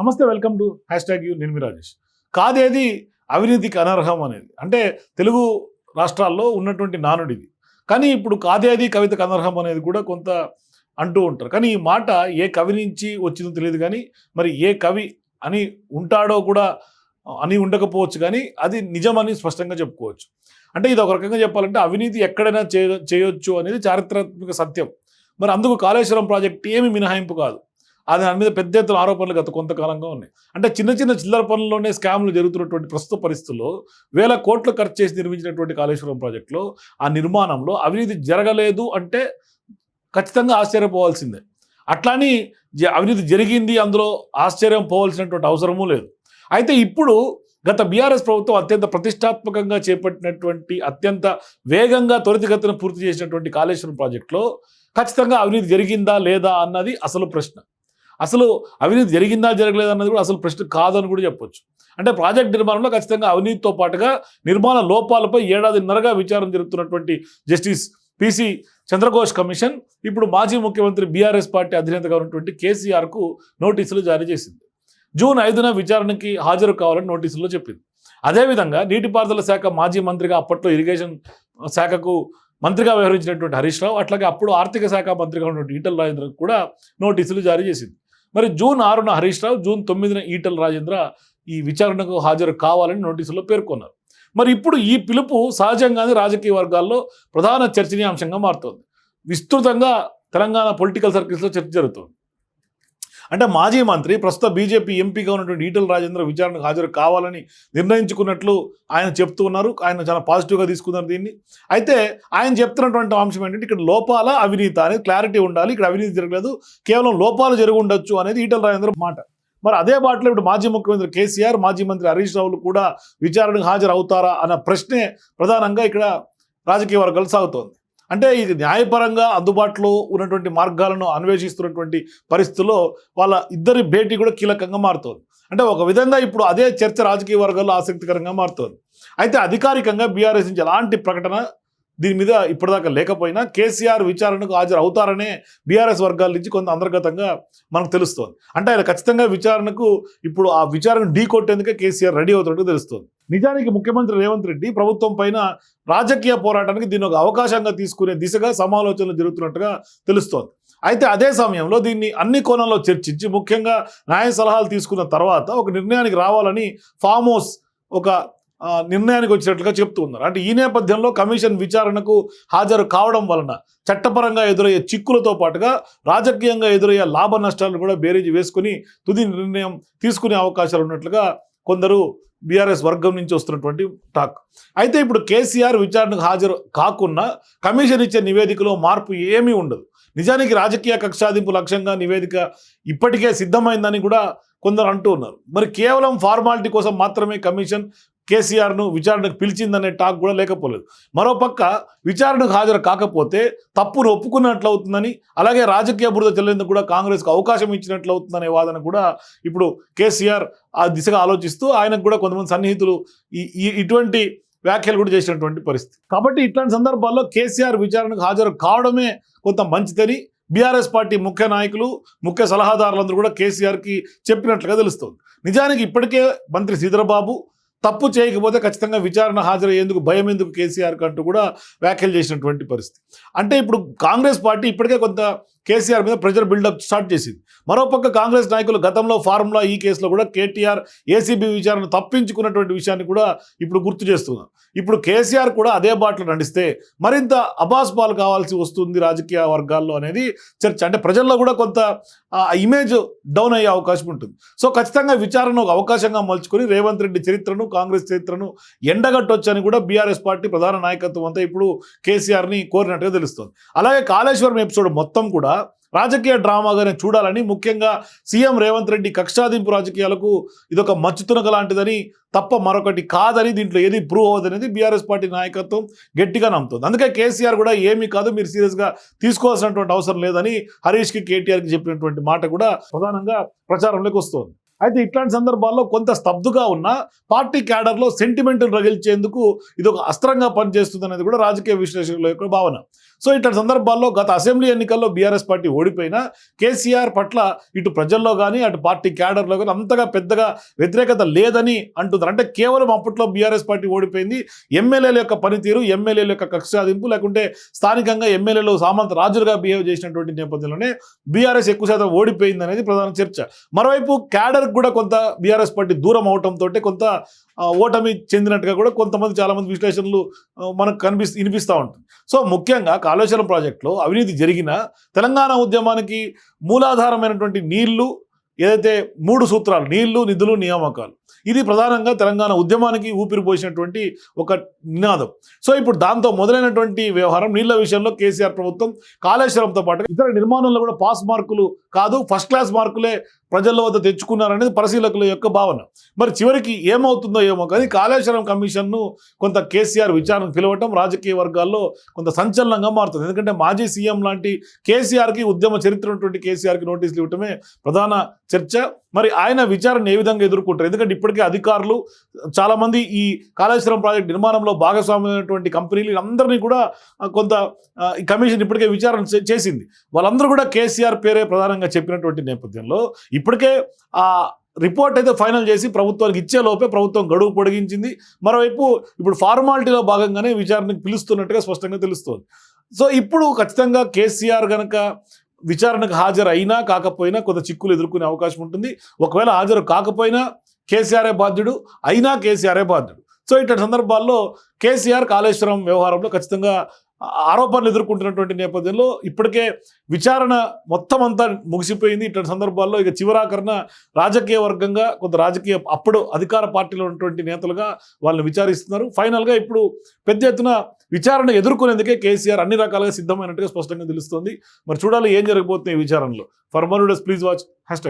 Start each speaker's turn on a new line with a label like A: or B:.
A: నమస్తే welcome to hash tag you నేను మీ రాజేష్. కాదేది? అవినీతికి అనర్హం అనేది. అంటే తెలుగు రాష్ట్రాల్లో ఉన్నటువంటి నానుడిది. కానీ ఇప్పుడు కాదేది? కవితకు అనర్హం అనేది కూడా కొంత అంటూ ఉంటారు. కానీ ఈ మాట ఏ కవి నుంచి వచ్చిందో తెలియదు కానీ మరి ఏ కవి అని ఉంటాడో కూడా అని ఉండకపోవచ్చు కానీ అది నిజమని స్పష్టంగా చెప్పుకోవచ్చు. అంటే ఇది ఒక రకంగా చెప్పాలంటే అవినీతి ఎక్కడైనా చేయ చేయొచ్చు అనేది చారిత్రాత్మక సత్యం. మరి అందుకు కాళేశ్వరం ప్రాజెక్ట్ ఏమి మినహాయింపు కాదు. అది దాని మీద పెద్ద ఎత్తున ఆరోపణలు గత కొంతకాలంగా ఉన్నాయి. అంటే చిన్న చిన్న చిల్లర పనుల్లోనే స్కామ్లు జరుగుతున్నటువంటి ప్రస్తుత పరిస్థితుల్లో వేల కోట్లు ఖర్చు చేసి నిర్మించినటువంటి కాళేశ్వరం ప్రాజెక్టులో ఆ నిర్మాణంలో అవినీతి జరగలేదు అంటే ఖచ్చితంగా ఆశ్చర్యపోవాల్సిందే. అట్లాని జ- అవినీతి జరిగింది అందులో ఆశ్చర్యం పోవాల్సినటువంటి అవసరమూ లేదు. అయితే ఇప్పుడు గత బీఆర్ఎస్ ప్రభుత్వం అత్యంత ప్రతిష్టాత్మకంగా చేపట్టినటువంటి అత్యంత వేగంగా త్వరితగతిన పూర్తి చేసినటువంటి కాళేశ్వరం ప్రాజెక్టులో ఖచ్చితంగా అవినీతి జరిగిందా లేదా అన్నది అసలు ప్రశ్న. అసలు అవినీతి జరిగిందా జరగలేదా అన్నది కూడా అసలు ప్రశ్న కాదని కూడా చెప్పొచ్చు. అంటే ప్రాజెక్ట్ నిర్మాణంలో ఖచ్చితంగా అవినీతితో పాటుగా నిర్మాణ లోపాలపై ఏడాదిన్నరగా విచారణ జరుపుతున్నటువంటి justice P C Chandraghosh commission ఇప్పుడు మాజీ ముఖ్యమంత్రి బీఆర్ఎస్ పార్టీ అధినేతగా ఉన్నటువంటి కేసీఆర్కు నోటీసులు జారీ చేసింది. జూన్ ఐదున విచారణకి హాజరు కావాలని నోటీసుల్లో చెప్పింది. అదేవిధంగా నీటిపారుదల శాఖ మాజీ మంత్రిగా అప్పట్లో ఇరిగేషన్ శాఖకు మంత్రిగా వ్యవహరించినటువంటి హరీష్ రావు అట్లాగే అప్పుడు ఆర్థిక శాఖ మంత్రిగా ఉన్నటువంటి ఈటల రాజేంద్రకు కూడా నోటీసులు జారీ చేసింది. మరి జూన్ ఆరున హరీష్ రావు జూన్ తొమ్మిదిన ఈటల రాజేంద్ర ఈ విచారణకు హాజరు కావాలని నోటీసులో పేర్కొన్నారు. మరి ఇప్పుడు ఈ పిలుపు సహజంగానే రాజకీయ వర్గాల్లో ప్రధాన చర్చనీయాంశంగా మారుతోంది. విస్తృతంగా తెలంగాణ పొలిటికల్ సర్కిల్స్లో చర్చ జరుగుతోంది. అంటే మాజీ మంత్రి ప్రస్తుత బీజేపీ ఎంపీగా ఉన్నటువంటి ఈటల రాజేంద్ర విచారణకు హాజరు కావాలని నిర్ణయించుకున్నట్లు ఆయన చెప్తూ ఉన్నారు. ఆయన చాలా పాజిటివ్గా తీసుకున్నారు దీన్ని. అయితే ఆయన చెప్తున్నటువంటి అంశం ఏంటంటే ఇక్కడ లోపాల అవినీతి అనేది క్లారిటీ ఉండాలి. ఇక్కడ అవినీతి జరగలేదు. కేవలం లోపాలు జరిగి ఉండొచ్చు అనేది ఈటల రాజేంద్ర మాట. మరి అదే బాటలో ఇప్పుడు మాజీ ముఖ్యమంత్రి కేసీఆర్ మాజీ మంత్రి హరీష్ రావులు కూడా విచారణకు హాజరు అవుతారా అన్న ప్రశ్నే ప్రధానంగా ఇక్కడ రాజకీయ వర్గాలు సాగుతోంది. అంటే ఇది న్యాయపరంగా అందుబాటులో ఉన్నటువంటి మార్గాలను అన్వేషిస్తున్నటువంటి పరిస్థితుల్లో వాళ్ళ ఇద్దరి భేటీ కూడా కీలకంగా మారుతోంది. అంటే ఒక విధంగా ఇప్పుడు అదే చర్చ రాజకీయ వర్గాల్లో ఆసక్తికరంగా మారుతోంది. అయితే అధికారికంగా బీఆర్ఎస్ నుంచి ఎలాంటి ప్రకటన దీని మీద ఇప్పటిదాకా లేకపోయినా కేసీఆర్ విచారణకు హాజరు అవుతారనే బీఆర్ఎస్ వర్గాల నుంచి కొంత అంతర్గతంగా మనకు తెలుస్తోంది. అంటే ఆయన ఖచ్చితంగా విచారణకు ఇప్పుడు ఆ విచారణ ఢీ కొట్టేందుకే కేసీఆర్ రెడీ అవుతున్నట్టు తెలుస్తోంది. నిజానికి ముఖ్యమంత్రి రేవంత్ రెడ్డి ప్రభుత్వం పైన రాజకీయ పోరాటానికి దీన్ని ఒక అవకాశంగా తీసుకునే దిశగా సమాలోచనలు జరుగుతున్నట్టుగా తెలుస్తోంది. అయితే అదే సమయంలో దీన్ని అన్ని కోణాల్లో చర్చించి ముఖ్యంగా న్యాయ సలహాలు తీసుకున్న తర్వాత ఒక నిర్ణయానికి రావాలని ఫామ్ హౌస్ ఒక నిర్ణయానికి వచ్చినట్లుగా చెప్తూ ఉన్నారు. అంటే ఈ నేపథ్యంలో కమిషన్ విచారణకు హాజరు కావడం వలన చట్టపరంగా ఎదురయ్యే చిక్కులతో పాటుగా రాజకీయంగా ఎదురయ్యే లాభ నష్టాలను కూడా బేరీజు వేసుకుని తుది నిర్ణయం తీసుకునే అవకాశాలు ఉన్నట్లుగా కొందరు బీఆర్ఎస్ వర్గం నుంచి వస్తున్నటువంటి టాక్. అయితే ఇప్పుడు కేసీఆర్ విచారణకు హాజరు కాకుండా కమిషన్ ఇచ్చే నివేదికలో మార్పు ఏమీ ఉండదు. నిజానికి రాజకీయ కక్షాదింపు లక్ష్యంగా నివేదిక ఇప్పటికే సిద్ధమైందని కూడా కొందరు అంటూ ఉన్నారు. మరి కేవలం ఫార్మాలిటీ కోసం మాత్రమే కమిషన్ కేసీఆర్ను విచారణకు పిలిచిందనే టాక్ కూడా లేకపోలేదు. మరోపక్క విచారణకు హాజరు కాకపోతే తప్పును ఒప్పుకున్నట్లు అవుతుందని అలాగే రాజకీయ బురద చెల్లేందుకు కూడా కాంగ్రెస్కు అవకాశం ఇచ్చినట్లు అవుతుందనే వాదన కూడా ఇప్పుడు కేసీఆర్ ఆ దిశగా ఆలోచిస్తూ ఆయనకు కూడా కొంతమంది సన్నిహితులు ఈ ఇటువంటి వ్యాఖ్యలు కూడా చేసినటువంటి పరిస్థితి. కాబట్టి ఇట్లాంటి సందర్భాల్లో కేసీఆర్ విచారణకు హాజరు కావడమే కొంత మంచిదని బీఆర్ఎస్ పార్టీ ముఖ్య నాయకులు ముఖ్య సలహాదారులందరూ కూడా కేసీఆర్కి చెప్పినట్లుగా తెలుస్తోంది. నిజానికి ఇప్పటికే మంత్రి శ్రీధరబాబు తప్పు చేయకపోతే ఖచ్చితంగా విచారణ హాజరయ్యేందుకు భయం ఎందుకు కేసీఆర్కి అంటూ కూడా వ్యాఖ్యలు చేసినటువంటి పరిస్థితి. అంటే ఇప్పుడు కాంగ్రెస్ పార్టీ ఇప్పటికే కొంత కేసీఆర్ మీద ప్రెజర్ బిల్డప్ స్టార్ట్ చేసింది. మరోపక్క కాంగ్రెస్ నాయకులు గతంలో ఫార్ములా ఈ కేసులో కూడా కేటీఆర్ ఏసీబీ విచారణ తప్పించుకున్నటువంటి విషయాన్ని కూడా ఇప్పుడు గుర్తు చేస్తున్నారు. ఇప్పుడు కేసీఆర్ కూడా అదే బాటలు నడిస్తే మరింత అబాస్ పాలు కావాల్సి వస్తుంది రాజకీయ వర్గాల్లో అనేది చర్చ. అంటే ప్రజల్లో కూడా కొంత ఇమేజ్ డౌన్ అయ్యే అవకాశం ఉంటుంది. సో ఖచ్చితంగా విచారణ ఒక అవకాశంగా మలుచుకొని రేవంత్ రెడ్డి చరిత్రను కాంగ్రెస్ చరిత్రను ఎండగట్టొచ్చని కూడా బీఆర్ఎస్ పార్టీ ప్రధాన నాయకత్వం అంతా ఇప్పుడు కేసీఆర్ని కోరినట్టుగా తెలుస్తుంది. అలాగే కాళేశ్వరం ఎపిసోడ్ మొత్తం కూడా రాజకీయ డ్రామాగానే చూడాలని ముఖ్యంగా సీఎం రేవంత్ రెడ్డి కక్షాదింపు రాజకీయాలకు ఇదొక మచ్చుతునక లాంటిదని తప్ప మరొకటి కాదని దీంట్లో ఏది ప్రూవ్ అవ్వదనేది బీఆర్ఎస్ పార్టీ నాయకత్వం గట్టిగా నమ్ముతుంది. అందుకే కేసీఆర్ కూడా ఏమీ కాదు మీరు సీరియస్గా తీసుకోవాల్సినటువంటి అవసరం లేదని హరీష్కి కేటీఆర్కి చెప్పినటువంటి మాట కూడా ప్రధానంగా ప్రచారంలోకి వస్తుంది. అయితే ఇట్లాంటి సందర్భాల్లో కొంత స్తబ్దుగా ఉన్న పార్టీ క్యాడర్లో సెంటిమెంట్ రగిల్చేందుకు ఇది ఒక అస్త్రంగా పనిచేస్తుంది అనేది కూడా రాజకీయ విశ్లేషకుల యొక్క భావన. సో ఇట్లాంటి సందర్భాల్లో గత అసెంబ్లీ ఎన్నికల్లో బీఆర్ఎస్ పార్టీ ఓడిపోయినా కేసీఆర్ పట్ల ఇటు ప్రజల్లో కానీ అటు పార్టీ క్యాడర్లో కానీ అంతగా పెద్దగా వ్యతిరేకత లేదని అంటున్నారు. అంటే కేవలం అప్పట్లో బీఆర్ఎస్ పార్టీ ఓడిపోయింది. ఎమ్మెల్యేల యొక్క పనితీరు ఎమ్మెల్యేల యొక్క కక్ష సాధింపు లేకుంటే స్థానికంగా ఎమ్మెల్యేలు సామంత రాజులుగా బిహేవ్ చేసినటువంటి నేపథ్యంలోనే బీఆర్ఎస్ ఎక్కువ శాతం ఓడిపోయింది అనేది ప్రధాన చర్చ. మరోవైపు క్యాడర్ కూడా కొంత బీఆర్ఎస్ పార్టీ దూరం అవటంతో కొంత ఓటమి చెందినట్టుగా కూడా కొంతమంది చాలామంది విశ్లేషణలు మనకు కనిపిస్తూ వినిపిస్తూ ఉంటుంది. సో ముఖ్యంగా కాళేశ్వరం ప్రాజెక్టులో అవినీతి జరిగిన తెలంగాణ ఉద్యమానికి మూలాధారమైనటువంటి నీళ్ళు ఏదైతే మూడు సూత్రాలు నీళ్ళు నిధులు నియామకాలు ఇది ప్రధానంగా తెలంగాణ ఉద్యమానికి ఊపిరి పోసినటువంటి ఒక నినాదం. సో ఇప్పుడు దాంతో మొదలైనటువంటి వ్యవహారం నీళ్ళ విషయంలో కేసీఆర్ ప్రభుత్వం కాళేశ్వరంతో పాటు ఇతర నిర్మాణంలో కూడా పాస్ మార్కులు కాదు ఫస్ట్ క్లాస్ మార్కులే ప్రజల వద్ద తెచ్చుకున్నారనేది పరిశీలకుల యొక్క భావన. మరి చివరికి ఏమవుతుందో ఏమో కానీ కాళేశ్వరం కమిషన్ను కొంత కేసీఆర్ విచారణకు పిలవటం రాజకీయ వర్గాల్లో కొంత సంచలనంగా మారుతుంది. ఎందుకంటే మాజీ సీఎం లాంటి కేసీఆర్కి ఉద్యమ చరిత్ర ఉన్నటువంటి కేసీఆర్కి నోటీసులు ఇవ్వటమే ప్రధాన చర్చ. మరి ఆయన విచారణ ఏ విధంగా ఎదుర్కొంటారు? ఎందుకంటే ఇప్పటికే అధికారులు చాలామంది ఈ కాళేశ్వరం ప్రాజెక్ట్ నిర్మాణంలో భాగస్వామ్యమైనటువంటి కంపెనీలు అందరినీ కూడా కొంత ఈ కమిషన్ ఇప్పటికే విచారణ చేసింది. వాళ్ళందరూ కూడా కేసీఆర్ పేరే ప్రధానంగా చెప్పినటువంటి నేపథ్యంలో ఇప్పటికే ఆ రిపోర్ట్ అయితే ఫైనల్ చేసి ప్రభుత్వానికి ఇచ్చే లోపే ప్రభుత్వం గడువు పొడిగించింది. మరోవైపు ఇప్పుడు ఫార్మాలిటీలో భాగంగానే విచారణకు పిలుస్తున్నట్టుగా స్పష్టంగా తెలుస్తోంది. సో ఇప్పుడు ఖచ్చితంగా కేసీఆర్ గనక విచారణకు హాజరు అయినా కాకపోయినా కొంత చిక్కులు ఎదుర్కొనే అవకాశం ఉంటుంది. ఒకవేళ హాజరు కాకపోయినా కేసీఆరే బాధ్యుడు అయినా కేసీఆరే బాధ్యుడు. సో ఇట్లాంటి సందర్భాల్లో కేసీఆర్ కాళేశ్వరం వ్యవహారంలో ఖచ్చితంగా ఆరోపణలు ఎదుర్కొంటున్నటువంటి నేపథ్యంలో ఇప్పటికే విచారణ మొత్తం అంతా ముగిసిపోయింది. ఇట్లాంటి సందర్భాల్లో ఇక చివరాకరణ రాజకీయ వర్గంగా కొంత రాజకీయ అప్పుడు అధికార పార్టీలో ఉన్నటువంటి నేతలుగా వాళ్ళని విచారిస్తున్నారు. ఫైనల్గా ఇప్పుడు పెద్ద ఎత్తున విచారణ ఎదుర్కొనేందుకే కేసీఆర్ అన్ని రకాలుగా సిద్ధమైనట్టుగా స్పష్టంగా తెలుస్తోంది. మరి చూడాలి ఏం జరగబోతుంది ఈ విచారణలో. For more please watch hash